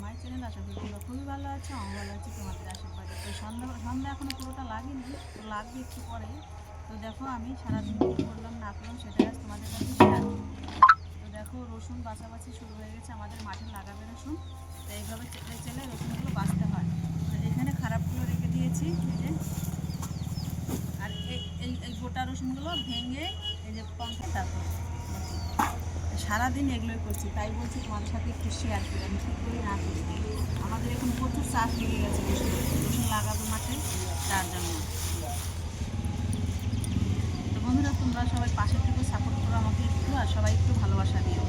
My channel আশা করি তোমরা খুবই ভালো আছো আমি ভালো আছি, তোমাদের আশীর্বাদে। তো সন্ধ্যা সন্ধ্যা এখনও পুরোটা লাগেনি, তো লাগবে একটু পরে। তো দেখো, আমি সারাদিন কী করলাম, না করলাম সেটা আজ তোমাদের কাছে শেয়ার তো দেখো, রসুন বাছাবাছি শুরু হয়ে গেছে, আমাদের মাঠে লাগাবে রসুন। তো এইভাবে চেলে চেলে রসুনগুলো বাছতে হয়। তো এখানে খারাপগুলো রেখে দিয়েছি, এই যে। আর এই এই- গোটা রসুনগুলো ভেঙে এই যে পঙ্কে তারপর সারাদিন এগুলোই করছি, তাই বলছি তোমাদের সাথে একটু শেয়ার করি, আমি ঠিক করি না আমাদের এখন প্রচুর চাষ লেগে গেছে রসুন লাগাবো মাঠে, তার জন্য। তো বন্ধুরা, তোমরা সবাই পাশে থেকে সাপোর্ট করো আমাকে একটু, আর সবাই একটু ভালোবাসা দিও।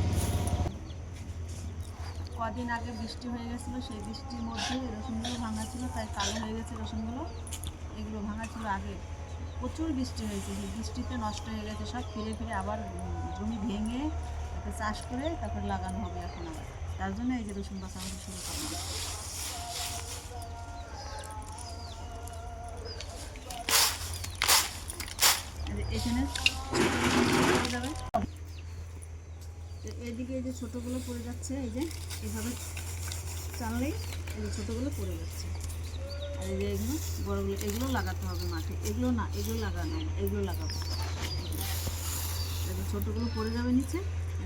কদিন আগে বৃষ্টি হয়ে গেছিল, সেই বৃষ্টির মধ্যে রসুনগুলো ভাঙা ছিল, তাই কালো হয়ে গেছে রসুনগুলো। এগুলো ভাঙা ছিল আগে। প্রচুর বৃষ্টি হয়েছে বৃষ্টিতে নষ্ট হয়ে গেছে সব, ফিরে ফিরে আবার জমি ভেঙে তাকে চাষ করে তারপরে লাগানো হবে এখন আবার। তার জন্য এই যে রসুন বাঁচানো শুরু করলাম। এখানে এদিকে এই যে ছোটোগুলো পড়ে যাচ্ছে, এই যে এইভাবে টানলেই এই যে ছোটোগুলো পড়ে যাচ্ছে। আর এই যে এগুলো বড়গুলো, এগুলো লাগাতে হবে মাঠে। এগুলো না, এগুলো লাগানো এগুলো লাগাবো। ছোটোগুলো পড়ে যাবে নিচে। দু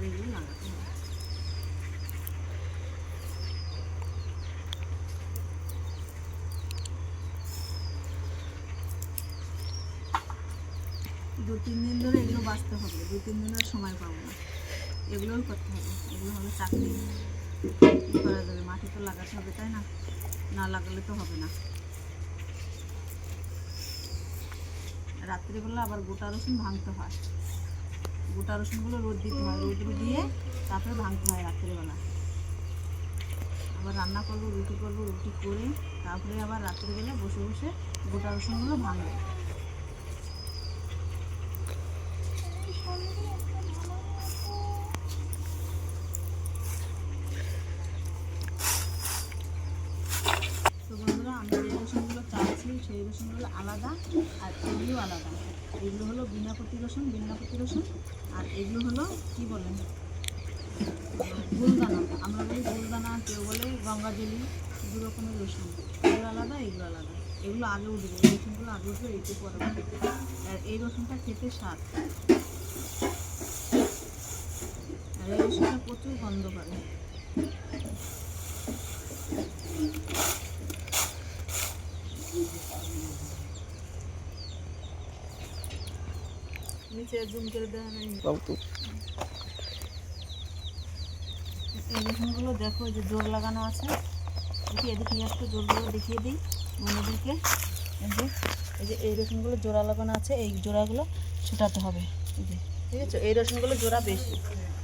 তিন দিন ধরে এগুলো বাঁচতে হবে। দু তিন দিন ধরে সময় পাবো না। এগুলোও করতে হবে। এগুলো হবে চাকরি কী করা যাবে? মাঠে তো লাগাতে হবে, তাই না? না লাগালে তো হবে না। রাত্রিবেলা আবার গোটা রসুন ভাঙতে হয়। গোটা রসুনগুলো রোদ দিতে হয়, রোদ দিয়ে তারপরে ভাঙতে হয় রাত্রিবেলা। আবার রান্না করব, রুটি করব, রুটি করে তারপরে আবার রাত্রিবেলা বসে বসে গোটা রসুনগুলো ভাঙবো। সেই রসুনগুলো আলাদা আর এগুলো আলাদা। এগুলো হলো বিনাপতি রসুন বিনাপতি রসুন আর এগুলো হলো কি বলেন গুলদানা। আমরা বলি গুলদানা, কেউ বলে গঙ্গাজলি দু রকমের রসুন। এগুলো আলাদা এগুলো আলাদা। এগুলো আগে উঠবে, এই রসুনগুলো আগে উঠবে এইটু পরে। আর এই রসুনটা খেতে স্বাদ। আর এই রসুনটা প্রচুর গন্ধ করে নিচে জুম করে দেওয়া নেই। এই রসুনগুলো দেখো এই যে জোর লাগানো আছে। দেখি এদিকে আসতে জোরগুলো দেখিয়ে দিই বন্ধুদেরকে এই যে এই যে এই রসুনগুলো জোড়া লাগানো আছে এই জোড়াগুলো ছুটাতে হবে। এই যে ঠিক আছে? এই রসুনগুলো জোড়া বেশি।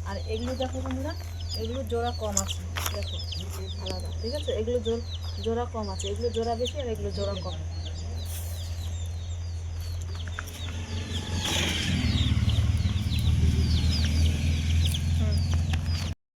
আর এগুলো দেখো বন্ধুরা এগুলো জোড়া কম আছে। দেখো আলাদা। ঠিক আছে? এগুলো জোর জোড়া কম আছে এগুলো জোড়া বেশি আর এগুলো জোড়া কম।